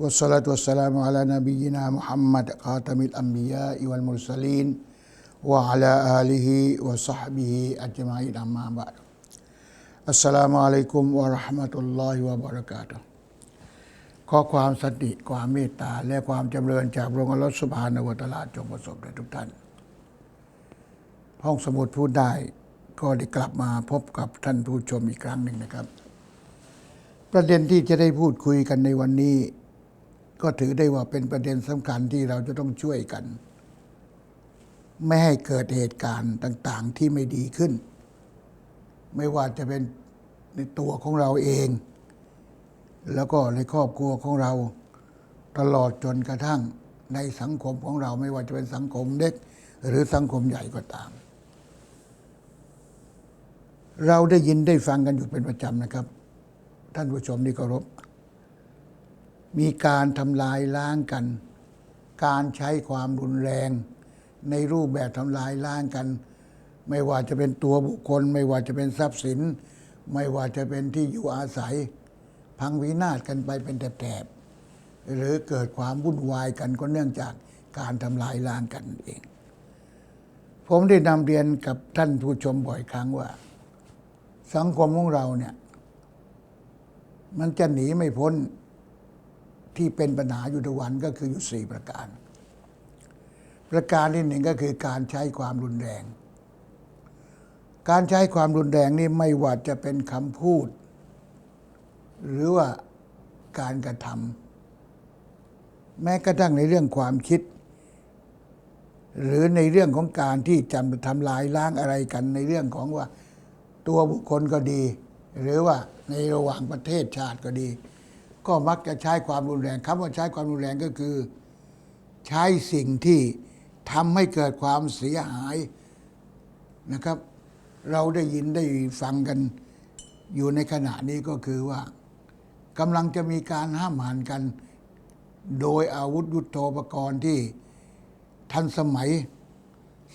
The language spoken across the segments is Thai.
والصلاة والسلام على نبينا محمد خاتم الأنبياء والمرسلين وعلى آله وصحبه أجمعين أما بعد السلام عليكم ورحمة الله وبركاته ขอความสติความเมตตา และความจำเริญจากพระองค์อัลลอฮฺสุบฮานาวะตะอาลาจงประสบแด่ทุกท่าน ห้องสมุดพูดได้ก็ได้กลับมาพบกับท่านผู้ชมอีกครั้งหนึ่งนะครับ ประเด็นที่จะได้พูดคุยกันในวันนี้ ก็ถือได้ว่าเป็นประเด็นสำคัญที่เราจะต้องช่วยกัน ไม่ให้เกิดเหตุการณ์ต่าง ๆ ที่ไม่ดีขึ้น ไม่ว่าจะเป็นในตัวของเราเอง แล้วก็ในครอบครัวของเราตลอดจนกระทั่งในสังคมของเราไม่ว่าจะเป็นสังคมเล็ก หรือสังคมใหญ่ก็ตาม เราได้ยินได้ฟังกันอยู่เป็นประจำนะครับ ท่านผู้ชมที่เคารพ มีการทำลายล้างกัน การใช้ความรุนแรง ในรูปแบบทำลายล้างกัน ไม่ว่าจะเป็นตัวบุคคล ไม่ว่าจะเป็นทรัพย์สิน ไม่ว่าจะเป็นที่อยู่อาศัย พังวินาศกันไปเป็นแถบๆหรือเกิดความวุ่นวายกันก็เนื่องจากการทำลายล้างกันเอง ผมได้นำเรียนกับท่านผู้ชมบ่อยครั้งว่า สังคมของเราเนี่ย มันจะหนีไม่พ้น ที่เป็นปัญหาอยู่ทุกวันก็คืออยู่สี่ประการ ประการที่หนึ่งก็คือการใช้ความรุนแรง การใช้ความรุนแรงนี่ไม่ว่าจะเป็นคำพูด หรือว่าการกระทำแม้กระทั่งในเรื่องความคิด หรือในเรื่องของการที่จำทำลายล้างอะไรกันในเรื่องของว่าตัวบุคคลก็ดี หรือว่าในระหว่างประเทศชาติก็ดี ก็มักจะใช้ความรุนแรงคำว่าใช้ความรุนแรงก็คือ ใช้สิ่งที่ทำให้เกิดความเสียหายนะครับ เราได้ยินได้ฟังกันอยู่ในขณะนี้ก็คือว่ากำลังจะมีการห้ามหันกัน โดยอาวุธยุโทโธปกรณ์ที่ทันสมัย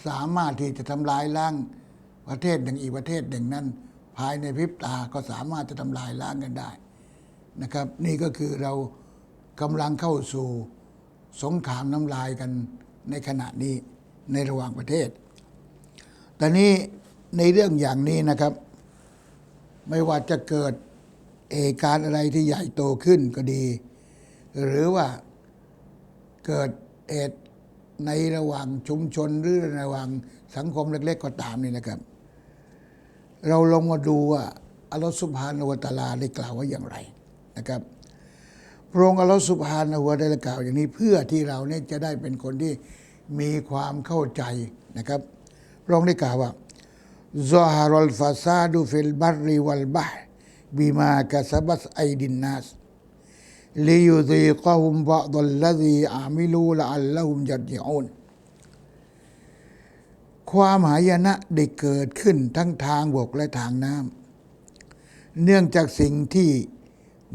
สามารถที่จะทำลายล้างประเทศหนึ่งอีกประเทศหนึ่งนั้น ภายในพริบตาก็สามารถจะทำลายล้างกันได้ นะครับ นี่ก็คือเรากำลังเข้าสู่สงครามน้ำลายกันในขณะนี้ในระหว่างประเทศ แต่นี้ในเรื่องอย่างนี้นะครับ ไม่ว่าจะเกิดเหตุการณ์อะไรที่ใหญ่โตขึ้นก็ดี หรือว่าเกิดเหตุในระหว่างชุมชนหรือระหว่างสังคมเล็ก ๆ ก็ตามนี่นะครับ เราลงมาดูว่าอัลลอฮฺสุบฮานาวตาลาได้กล่าวว่าอย่างไร นะครับพระองค์อัลลอฮฺสุบฮานะหัวได้กล่าวอย่างนี้เพื่อที่เราเนี่ยจะได้เป็นคนที่มีความเข้าใจนะครับพระองค์ได้กล่าวว่าซอฮารัลฟาซาดูฟิลบัริวัลบาห์บีมากะซบัสไอดินนัสลิยูซีกะฮุมบะดัลลซีอามิลูละอัลละฮุมจัดยิอนความหายนะได้เกิดขึ้นทั้งทางบกและทางน้ำเนื่องจากสิ่งที่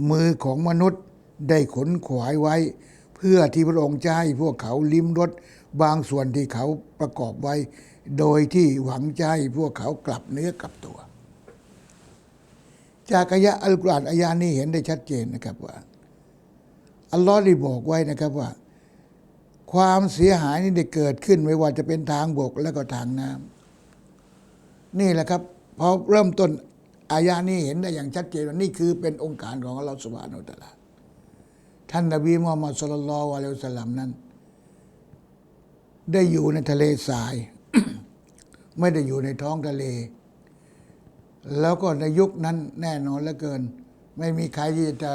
มือของมนุษย์ได้ขนขวายไว้ เพื่อที่พระองค์จะให้พวกเขาลิ้มรสบางส่วนที่เขาประกอบไว้ โดยที่หวังจะให้พวกเขากลับเนื้อกลับตัว จากอายะอัลกุรอานอายานี้เห็นได้ชัดเจนนะครับว่า อัลลอฮ์ได้บอกไว้นะครับว่า ความเสียหายนี่ได้เกิดขึ้นไม่ว่าจะเป็นทางบกและก็ทางน้ำนี่แหละครับพอเริ่มต้น อายานี้เห็นได้อย่างชัดเจนว่านี่คือเป็นองค์การของอัลลอฮ์สุบานอัลตะลาท่านนบีมุฮัมมัดสุลลัลลอฮุอะลัยฮิวสัลลัมนั้น ได้อยู่ในทะเลทราย ไม่ได้อยู่ในท้องทะเล แล้วก็ในยุคนั้นแน่นอนเหลือเกิน ไม่มีใครที่จะ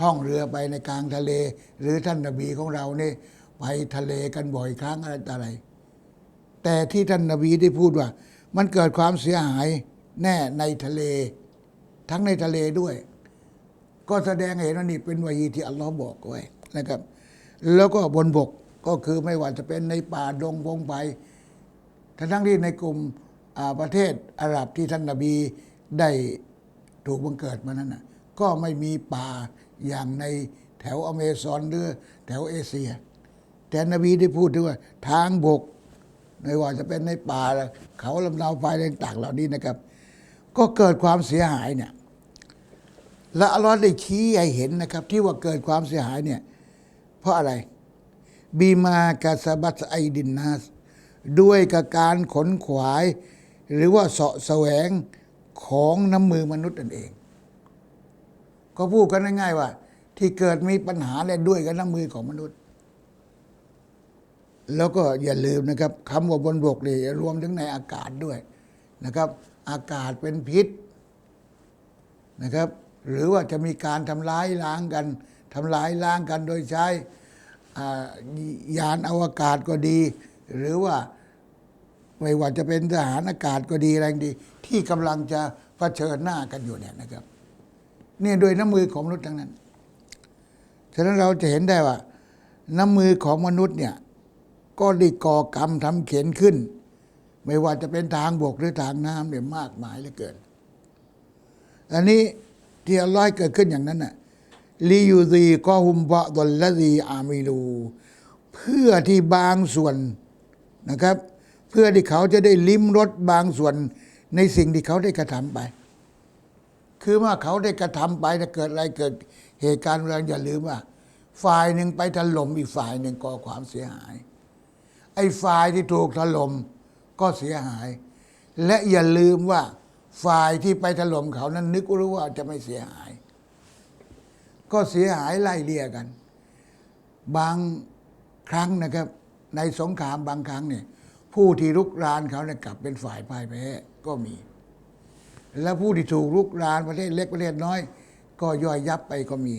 ท่องเรือไปในกลางทะเล หรือท่านนบีของเราเนี่ยไปทะเลกันบ่อยครั้งอะไรต่ออะไร แต่ที่ท่านนบีได้พูดว่า มันเกิดความเสียหาย แน่ในทะเล ทั้งในทะเลด้วย ก็แสดงเห็นว่านี่เป็นวาฮีที่อัลลอฮ์บอกไว้นะครับ แล้วก็บนบกก็คือไม่ว่าจะเป็นในป่าดงพงไพทั้งทั้งที่ในกลุ่มประเทศอาหรับที่ท่านนบีได้ถูกบังเกิดมานั้นนะก็ไม่มีป่าอย่างในแถวอเมซอนหรือแถวเอเชีย แต่นบีได้พูดถึงว่าทางบก ไม่ว่าจะเป็นในป่าเขาลำนาวไฟต่างๆเหล่านี้นะครับ ก็เกิดความเสียหายเนี่ยและอัลลอฮ์ได้ชี้ให้เห็นนะครับ ที่ว่าเกิดความเสียหายเนี่ย เพราะอะไร บีมากาสบัตไอดินนาสด้วยกับการขนขวาย หรือว่าเสาะแสวงของน้ำมือมนุษย์นั่นเอง ก็พูดกันง่ายๆว่า ที่เกิดมีปัญหาเนี่ยด้วยกับน้ำมือของมนุษย์ แล้วก็อย่าลืมนะครับคำว่าบนบกนี่รวมถึงในอากาศด้วยนะครับ อากาศเป็นพิษนะครับ หรือว่าจะมีการทำร้ายล้างกันทำลายล้างกันโดยใช้ยานอวกาศก็ดี หรือว่าไม่ว่าจะเป็นทหารอากาศก็ดีแรงดี ที่กำลังจะเผชิญหน้ากันอยู่เนี่ยนะครับเนี่ยโดยน้ำมือของมนุษย์ทั้งนั้น ฉะนั้นเราจะเห็นได้ว่า น้ำมือของมนุษย์เนี่ยก็ได้ก่อกรรมทำเข็นขึ้น ไม่ว่าจะเป็นทางบกหรือทางน้ำเนี่ยมากมายเหลือเกิน อันนี้ที่อัลลอฮ์เกิดขึ้นอย่างนั้นน่ะลียูซีก็ฮุมบะดลละซีอามิลู เพื่อที่บางส่วนนะครับ เพื่อที่เขาจะได้ลิ้มรสบางส่วนในสิ่งที่เขาได้กระทำไป คือว่าเขาได้กระทำไปถ้าเกิดอะไรเกิดเหตุการณ์อะไรอย่าลืมว่า ฝ่ายหนึ่งไปถล่มอีกฝ่ายหนึ่งก่อความเสียหาย ไอ้ฝ่ายที่ถูกถล่ม ก็เสียหาย และอย่าลืมว่าฝ่ายที่ไปถล่มเขานั้น นึกรู้ว่าจะไม่เสียหาย ก็เสียหายไล่เลี่ยกัน บางครั้งนะครับ ในสงครามบางครั้งเนี่ยผู้ที่รุกรานเขาเนี่ยกลับเป็นฝ่ายพ่ายแพ้ก็มี และผู้ที่ถูกรุกรานประเทศเล็กประเทศน้อย ก็ย่อยยับไปก็มี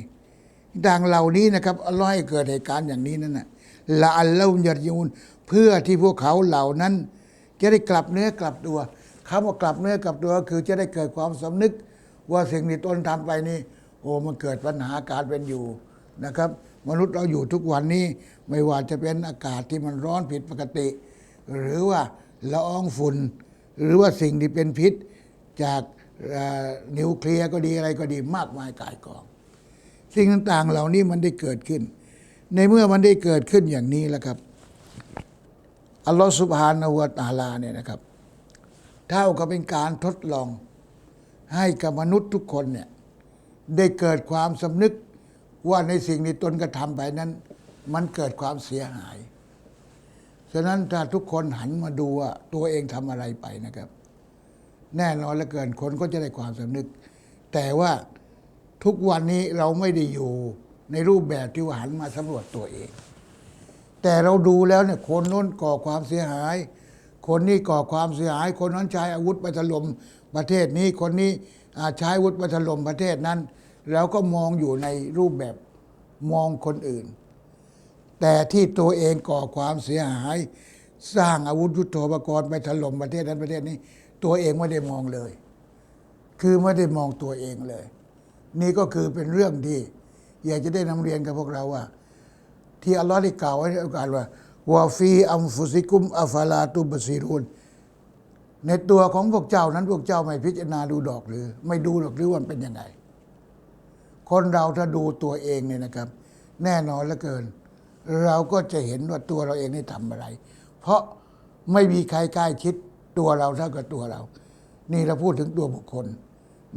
ดังเหล่านี้นะครับอัลลอฮ์ให้เกิดเหตุการณ์อย่างนี้นั่นนะละอัลลอฮ์ยัดยูนเพื่อที่พวกเขาเหล่านั้น จะได้กลับเนื้อกลับตัวคำว่ากลับเนื้อกลับตัวก็คือจะได้เกิดความสำนึก ว่าสิ่งที่ตนทำไปนี่โอ้มันเกิดปัญหาการเป็นอยู่นะครับ มนุษย์เราอยู่ทุกวันนี้ไม่ว่าจะเป็นอากาศที่มันร้อนผิดปกติ หรือว่าละอองฝุ่น หรือว่าสิ่งที่เป็นพิษจากนิวเคลียร์ก็ดีอะไรก็ดีมากมายกายกอง สิ่งต่างๆเหล่านี้มันได้เกิดขึ้น ในเมื่อมันได้เกิดขึ้นอย่างนี้แล้วครับ อัลลอฮฺสุบฮานาหัวตะอาลาเนี่ยนะครับ เท่ากับเป็นการทดลองให้กับมนุษย์ทุกคนเนี่ยได้เกิดความสำนึกว่าในสิ่งที่ตนกระทำไปนั้น มันเกิดความเสียหาย ฉะนั้นถ้าทุกคนหันมาดูว่าตัวเองทำอะไรไปนะครับ แน่นอนเหลือเกินคนก็จะได้ความสำนึก แต่ว่าทุกวันนี้เราไม่ได้อยู่ในรูปแบบที่ว่าหันมาสำรวจตัวเอง แต่เราดูแล้วเนี่ยคนโน้นก่อความเสียหาย คนนี้ก่อความเสียหาย คนนั้นใช้อาวุธไปถล่มประเทศนี้ คนนี้อ่ใช้อาวุธไปถล่มประเทศนั้นเราก็มองอยู่ในรูปแบบมองคนอื่น แต่ที่ตัวเองก่อความเสียหาย สร้างอาวุธยุโทโธปกรณ์ไปถล่มประเทศนั้นประเทศนี้ ตัวเองไม่ได้มองเลย คือไม่ได้มองตัวเองเลย นี่ก็คือเป็นเรื่องที่อยากจะได้นำเรียนกับพวกเราว่า ที่อัลลอฮ์ได้กล่าวไว้ในโอกาสว่าวาฟีอัมฟุซิกุมอัฟาลาตุบซีรุนในตัวของพวกเจ้านั้นพวกเจ้าไม่พิจารณาดูดอกหรือ ไม่ดูดอกหรือว่ามันเป็นยังไง คนเราถ้าดูตัวเองเนี่ยนะครับ แน่นอนเหลือเกิน เราก็จะเห็นว่าตัวเราเองนี่ทำอะไร เพราะไม่มีใครใกล้ชิดตัวเราเท่ากับตัวเรา นี่เราพูดถึงตัวบุคคล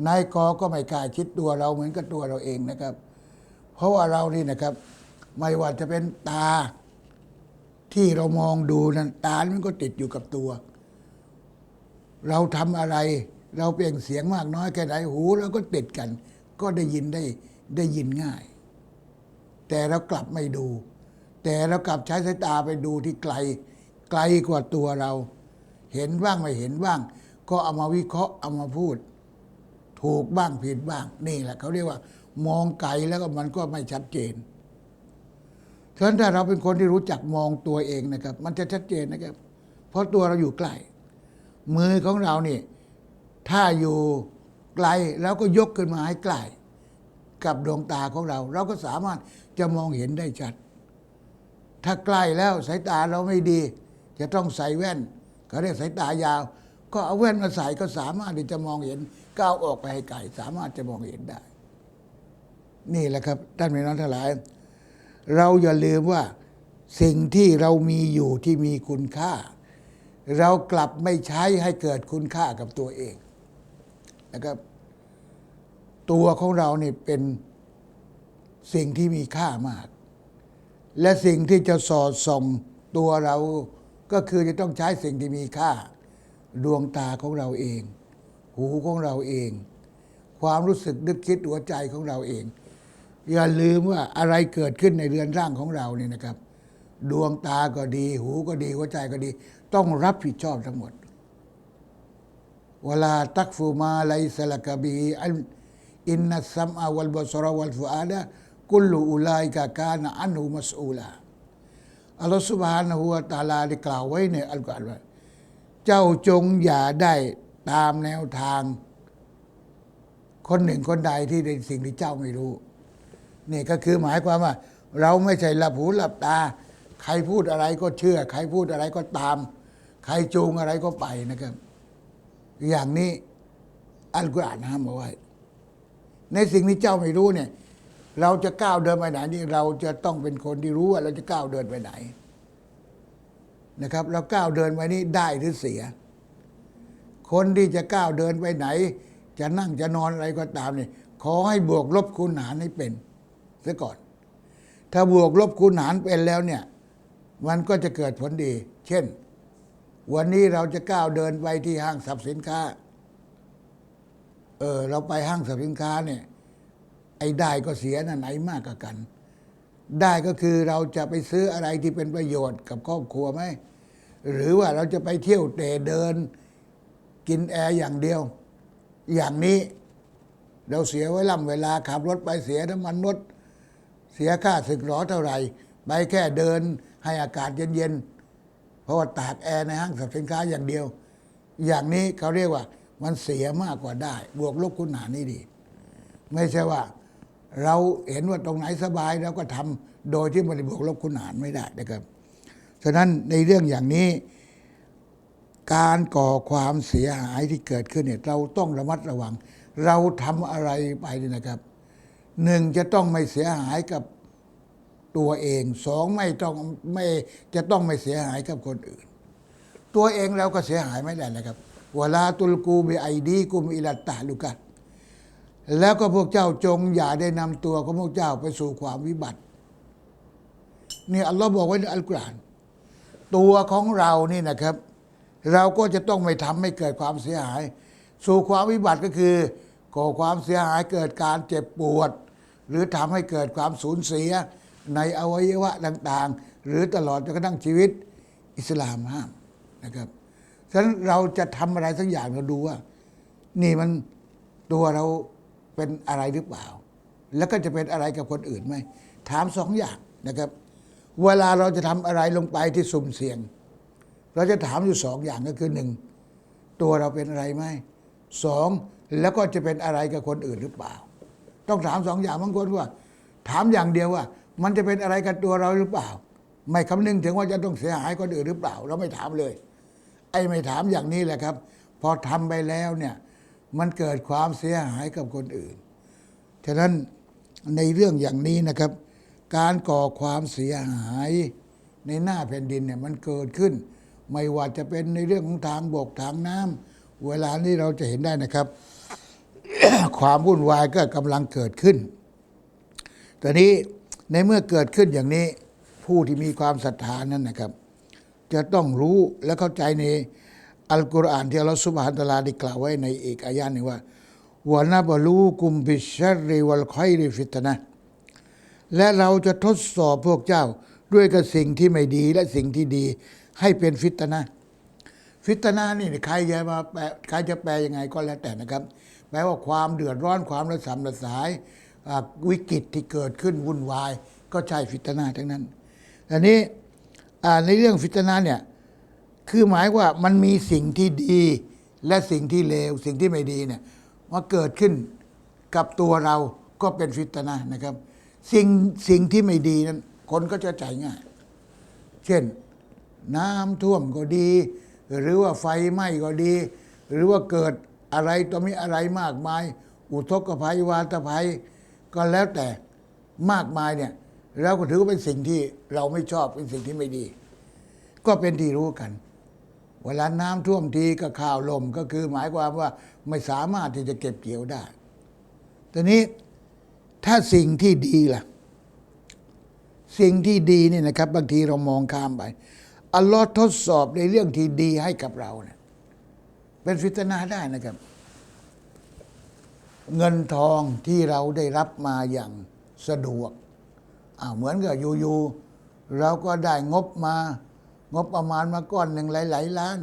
นายกก็ไม่กล้าชิดตัวเราเหมือนกับตัวเราเองนะครับ เพราะว่าเรานี่นะครับ ไม่ว่าจะเป็นตา ที่เรามองดูนั้นตามันก็ติดอยู่กับตัว เราทำอะไร เราเปล่งเสียงมากน้อยแค่ไหนหูเราก็ติดกัน ก็ได้ยินได้ได้ยินง่าย แต่เรากลับไม่ดู แต่เรากลับใช้สายตาไปดูที่ไกล ไกลกว่าตัวเรา เห็นบ้างไม่เห็นบ้าง ก็เอามาวิเคราะห์เอามาพูด ถูกบ้างผิดบ้าง นี่แหละเขาเรียกว่า มองไกลแล้วก็มันก็ไม่ชัดเจน ฉะนั้นถ้าเราเป็นคนที่รู้จักมองตัวเองนะครับ มันจะชัดเจนนะครับ เพราะตัวเราอยู่ใกล้มือของเราเนี่ยถ้าอยู่ไกลแล้วก็ยกขึ้นมาให้ใกล้กับดวงตาของเรา เราก็สามารถจะมองเห็นได้ชัด ถ้าใกล้แล้วสายตาเราไม่ดี จะต้องใส่แว่นเขาเรียกสายตายาว ก็เอาแว่นมาใส่ก็สามารถที่จะมองเห็นก้าวออกไปให้ไกลสามารถจะมองเห็นได้ นี่แหละครับท่านพี่น้องทั้งหลาย เราอย่าลืมว่าสิ่งที่เรามีอยู่ที่มีคุณค่า เรากลับไม่ใช้ให้เกิดคุณค่ากับตัวเองนะครับตัวของเราเนี่เป็นสิ่งที่มีค่ามาก และสิ่งที่จะสอดส่องตัวเราก็คือจะต้องใช้สิ่งที่มีค่า ดวงตาของเราเอง หูของเราเอง ความรู้สึกนึกคิดหัวใจของเราเอง อย่าลืมว่าอะไรเกิดขึ้นในเรือนร่างของเราเนี่ยนะครับ ดวงตาก็ดี หูก็ดีหัวใจก็ดี ต้องรับผิดชอบทั้งหมดเวลาตักฟูมาไลสละกบีอันอินนัสซัมอาวัลบสรวัลฟุอาดะกุลูอุลัยกากานะอันหูมัสอูลาอัลลอฮฺสุบฮานะฮูวะตะอาลาได้กล่าวไว้ในอัลกุรอานว่า เจ้าจงอย่าได้ตามแนวทาง คนหนึ่งคนใดที่ในสิ่งที่เจ้าไม่รู้ นี่ก็คือหมายความว่า เราไม่ใช่หลับหูหลับตา ใครพูดอะไรก็เชื่อ ใครพูดอะไรก็ตาม ใครจูงอะไรก็ไปนะครับ อย่างนี้อัลกุรอานห้ามเอาไว้ ในสิ่งที่เจ้าไม่รู้เนี่ย เราจะก้าวเดินไปไหนนี่เราจะต้องเป็นคนที่รู้ว่าเราจะก้าวเดินไปไหนนะครับ เราก้าวเดินไปนี้ได้หรือเสีย คนที่จะก้าวเดินไปไหน จะนั่งจะนอนอะไรก็ตามเนี่ยขอให้บวกลบคูณหารให้เป็น เสียก่อน ถ้าบวกลบคูณหารเป็นแล้วเนี่ย มันก็จะเกิดผลดี เช่น วันนี้เราจะก้าวเดินไปที่ห้างสรรพสินค้า เออเราไปห้างสรรพสินค้าเนี่ย ไอ้ได้ก็เสียน่ะไหนมากกว่ากัน ได้ก็คือเราจะไปซื้ออะไรที่เป็นประโยชน์กับครอบครัวไหมหรือว่าเราจะไปเที่ยวเตะเดิน กินแอร์อย่างเดียว อย่างนี้เราเสียไว้ล่ำเวลาขับรถไปเสียน้ำมันรถ เสียค่าสึกหรอเท่าไหร่ไปแค่เดินให้อากาศเย็นๆ เพราะว่าตากแอร์ในห้างสรรพสินค้าอย่างเดียว อย่างนี้เขาเรียกว่ามันเสียมากกว่าได้ บวกลบคูณหารนี่ดี ไม่ใช่ว่า เราเห็นว่าตรงไหนสบายเราก็ทำโดยที่ม่ได้บวกลบคูณหารไม่ได้นะครับ ฉะนั้นในเรื่องอย่างนี้ การก่อความเสียหายที่เกิดขึ้นเนี่ยเราต้องระมัดระวัง เราทำอะไรไปเนี่ยนะครับ หนึ่งจะต้องไม่เสียหายกับตัวเองสองไม่ต้องไม่จะต้องไม่เสียหายกับคนอื่น ตัวเองเราก็เสียหายไม่ได้นะครับเวลาตุลกูบิไอดีกุมอิลัตตาลุกัดแล้วก็พวกเจ้าจงอย่าได้นำตัวของพวกเจ้าไปสู่ความวิบัตินี่อัลลอฮ์บอกไว้ในอัลกุรอานตัวของเรานี่นะครับ เราก็จะต้องไม่ทำให้เกิดความเสียหาย สู่ความวิบัติก็คือก่อความเสียหายเกิดการเจ็บปวด หรือทำให้เกิดความสูญเสียในอวัยวะต่างๆ หรือตลอดจนกระทั่งชีวิตอิสลามห้ามนะครับฉะนั้นเราจะทำอะไรสักอย่างเราดูว่า นี่มันตัวเราเป็นอะไรหรือเปล่า แล้วก็จะเป็นอะไรกับคนอื่นไหมถามสองอย่างนะครับ เวลาเราจะทำอะไรลงไปที่สุ่มเสี่ยง เราจะถามอยู่สองอย่างก็คือหนึ่งตัวเราเป็นอะไรไหมสองแล้วก็จะเป็นอะไรกับคนอื่นหรือเปล่า ต้องถามสองอย่างบางคนว่า ถามอย่างเดียวว่า มันจะเป็นอะไรกับตัวเราหรือเปล่า ไม่คำนึงถึงว่าจะต้องเสียหายคนอื่นหรือเปล่า เราไม่ถามเลย ไอ้ไม่ถามอย่างนี้แหละครับ พอทำไปแล้วเนี่ยมันเกิดความเสียหายกับคนอื่น ฉะนั้นในเรื่องอย่างนี้นะครับ การก่อความเสียหายในหน้าแผ่นดินเนี่ยมันเกิดขึ้น ไม่ว่าจะเป็นในเรื่องของทางบกทางน้ำเวลานี้เราจะเห็นได้นะครับ ความวุ่นวายก็กำลังเกิดขึ้นตอนนี้ในเมื่อเกิดขึ้นอย่างนี้ผู้ที่มีความศรัทธานั้นนะครับ จะต้องรู้และเข้าใจในอัลกุรอานที่อัลลอฮฺสุบฮานตะลาได้กล่าวไว้ในอีกอายะหนึ่งว่าวะนะบลูกุมบิชรริวัลคอยริฟิตนะและเราจะทดสอบพวกเจ้าด้วยกับสิ่งที่ไม่ดีและสิ่งที่ดีให้เป็นฟิตนะฟิตนานี่ใครจะมาแปลใครจะแปลยังไงก็แล้วแต่นะครับ แปลว่าความเดือดร้อนความระสำระสายวิกฤตที่เกิดขึ้นวุ่นวาย ก็ใช่ฟิตนาทั้งนั้นอันนี้อ่ในเรื่องฟิตนาเนี่ยคือหมายว่ามันมีสิ่งที่ดีและสิ่งที่เลว สิ่งที่ไม่ดีเนี่ยมาเกิดขึ้นกับตัวเราก็เป็นฟิตนะนะครับ สิ่งสิ่งที่ไม่ดีนั้น คนก็จะใจง่าย เช่น น้ำท่วมก็ดี หรือว่าไฟไหม้ก็ดี หรือว่าเกิด อะไรต่อมีอะไรมากมาย อุทกภัยวาตภัย ก็แล้วแต่มากมายเนี่ยเราก็ถือว่าเป็นสิ่งที่เราไม่ชอบเป็นสิ่งที่ไม่ดี ก็เป็นที่รู้กัน เวลาน้ำท่วมทีก็ข้าวลมก็คือหมายความว่าไม่สามารถที่จะเก็บเกี่ยวได้ทีนี้ถ้าสิ่งที่ดีล่ะ สิ่งที่ดีนี่นะครับ บางทีเรามองข้ามไปอัลลอฮ์ทดสอบในเรื่องที่ดีให้กับเราเนี่ย เป็นฟิตนาได้นะครับ เงินทองที่เราได้รับมาอย่างสะดวกอ้าวเหมือนกับอยู่ๆเราก็ได้งบมา งบประมาณมาก้อนหนึ่งหลายๆล้าน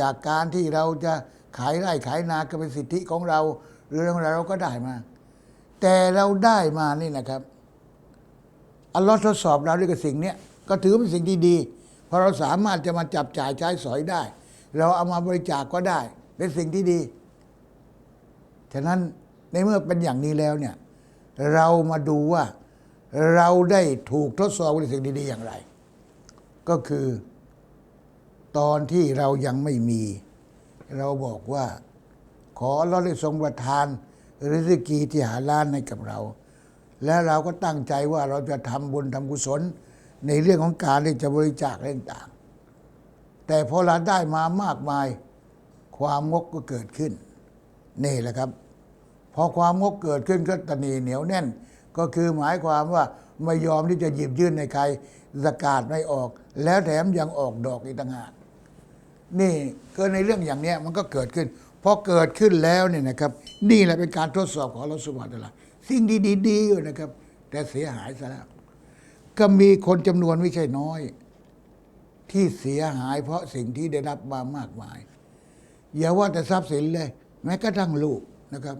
จากการที่เราจะขายไร่ขายนาก็เป็นสิทธิของเรา หรือเรื่องอะไรเราก็ได้มา แต่เราได้มานี่นะครับอัลลอฮ์ทดสอบเราด้วยกับสิ่งนี้ก็ถือเป็นสิ่งที่ดีเพราะเราสามารถจะมาจับจ่ายใช้สอยได้ เราเอามาบริจาคกก็ได้ เป็นสิ่งที่ดี ฉะนั้นในเมื่อเป็นอย่างนี้แล้วเนี่ย เรามาดูว่าเราได้ถูกทดสอบด้วยสิ่งดี ๆ อย่างไร ก็คือตอนที่เรายังไม่มี เราบอกว่า ขอเราได้ทรงประทานริสกีที่หาล้านให้กับเรา และเราก็ตั้งใจว่าเราจะทำบุญทำกุศลในเรื่องของการที่จะบริจาคอะไรต่าง แต่พอเราได้มามากมาย ความงกก็เกิดขึ้น นี่แหละครับ พอความงกเกิดขึ้นก็ตนีเหนียวแน่น ก็คือหมายความว่าไม่ยอมที่จะหยิบยื่นในใครสกาดไม่ออก แล้วแถมยังออกดอกอีกต่างหากนี่ก็ในเรื่องอย่างเนี้ยมันก็เกิดขึ้นพอเกิดขึ้นแล้วเนี่ยนะครับ นี่แหละเป็นการทดสอบของเราสุภาพตลาสิ่งดีๆอยู่นะครับ แต่เสียหายซะแล้ว ก็มีคนจำนวนไม่ใช่น้อย ที่เสียหายเพราะสิ่งที่ได้รับมามากมาย อย่าว่าแต่ทรัพย์สินเลย แม้กระทั่งลูกนะครับ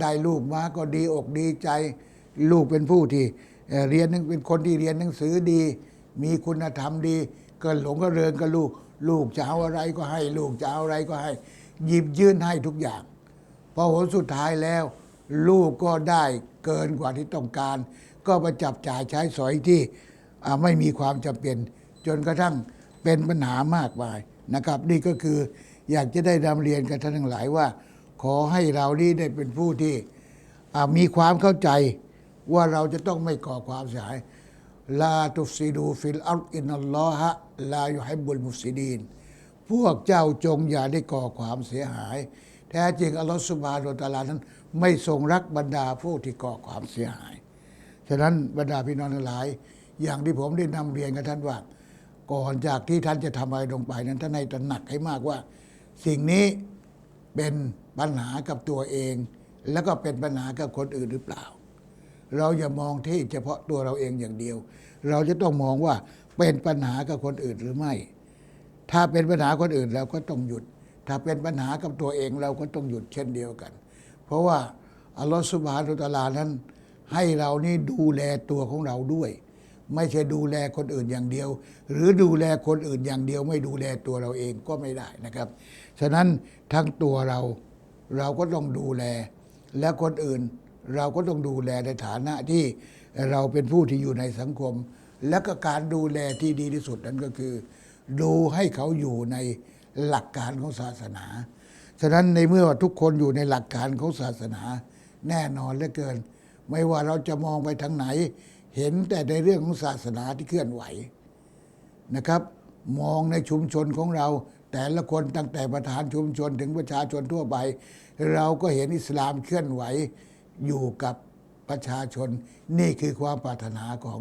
ได้ลูกมาก็ดีอกดีใจ ลูกเป็นผู้ที่เรียนหนังเป็นคนที่เรียนหนังสือดี มีคุณธรรมดีก็หลงก็เริงกับลูก ลูกจะเอาอะไรก็ให้ ลูกจะเอาอะไรก็ให้ หยิบยื่นให้ทุกอย่างพอผลสุดท้ายแล้ว ลูกก็ได้เกินกว่าที่ต้องการ ก็ไปจับจ่ายใช้สอยที่ไม่มีความจำเป็น จนกระทั่งเป็นปัญหามากมายนะครับ นี่ก็คืออยากจะได้นำเรียนกับท่านทั้งหลายว่า ขอให้เรานี่ได้เป็นผู้ที่มีความเข้าใจว่าเราจะต้องไม่ก่อความเสียหายลาตุฟซิดูฟิลอัลอินัลลอฮะลาอยุฮิบบุลมุฟซิดีนพวกเจ้าจงอย่าได้ก่อความเสียหาย แท้จริงอัลลอฮฺสุบานุตะอาลานั้นไม่ทรงรักบรรดาผู้ที่ก่อความเสียหาย ฉะนั้นบรรดาพี่น้องทั้งหลาย อย่างที่ผมได้นำเรียนกับท่านว่า ก่อนจากที่ท่านจะทำอะไรลงไปนั้นท่านให้ตระหนักให้มากว่า สิ่งนี้เป็นปัญหากับตัวเอง แล้วก็เป็นปัญหากับคนอื่นหรือเปล่า เราอย่ามองที่เฉพาะตัวเราเองอย่างเดียว เราจะต้องมองว่าเป็นปัญหากับคนอื่นหรือไม่ ถ้าเป็นปัญหาคนอื่นเราก็ต้องหยุด ถ้าเป็นปัญหากับตัวเองเราก็ต้องหยุดเช่นเดียวกัน เพราะว่าอัลลอฮฺสุบฮานุตะลานั้น ให้เรานี่ดูแลตัวของเราด้วย ไม่ใช่ดูแลคนอื่นอย่างเดียว หรือดูแลคนอื่นอย่างเดียว ไม่ดูแลตัวเราเองก็ไม่ได้นะครับ ฉะนั้นทั้งตัวเราเราก็ต้องดูแล และคนอื่นเราก็ต้องดูแลในฐานะที่เราเป็นผู้ที่อยู่ในสังคม และก็การดูแลที่ดีที่สุดนั้นก็คือ ดูให้เขาอยู่ในหลักการของศาสนา ฉะนั้นในเมื่อทุกคนอยู่ในหลักการของศาสนา แน่นอนเหลือเกิน ไม่ว่าเราจะมองไปทางไหน เห็นแต่ในเรื่องของศาสนาที่เคลื่อนไหวนะครับ มองในชุมชนของเรา แต่ละคนตั้งแต่ประธานชุมชนถึงประชาชนทั่วไป เราก็เห็นอิสลามเคลื่อนไหวอยู่กับประชาชน นี่คือความปรารถนาของ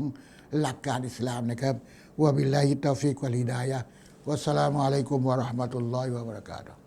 หลักการอิสลามนะครับว่าบิลลาฮิตตอฟิกวะลิดายะวัสสลามุอะลัยกุมวะราะห์มะตุลลอฮิวะบะเราะกาตุฮ์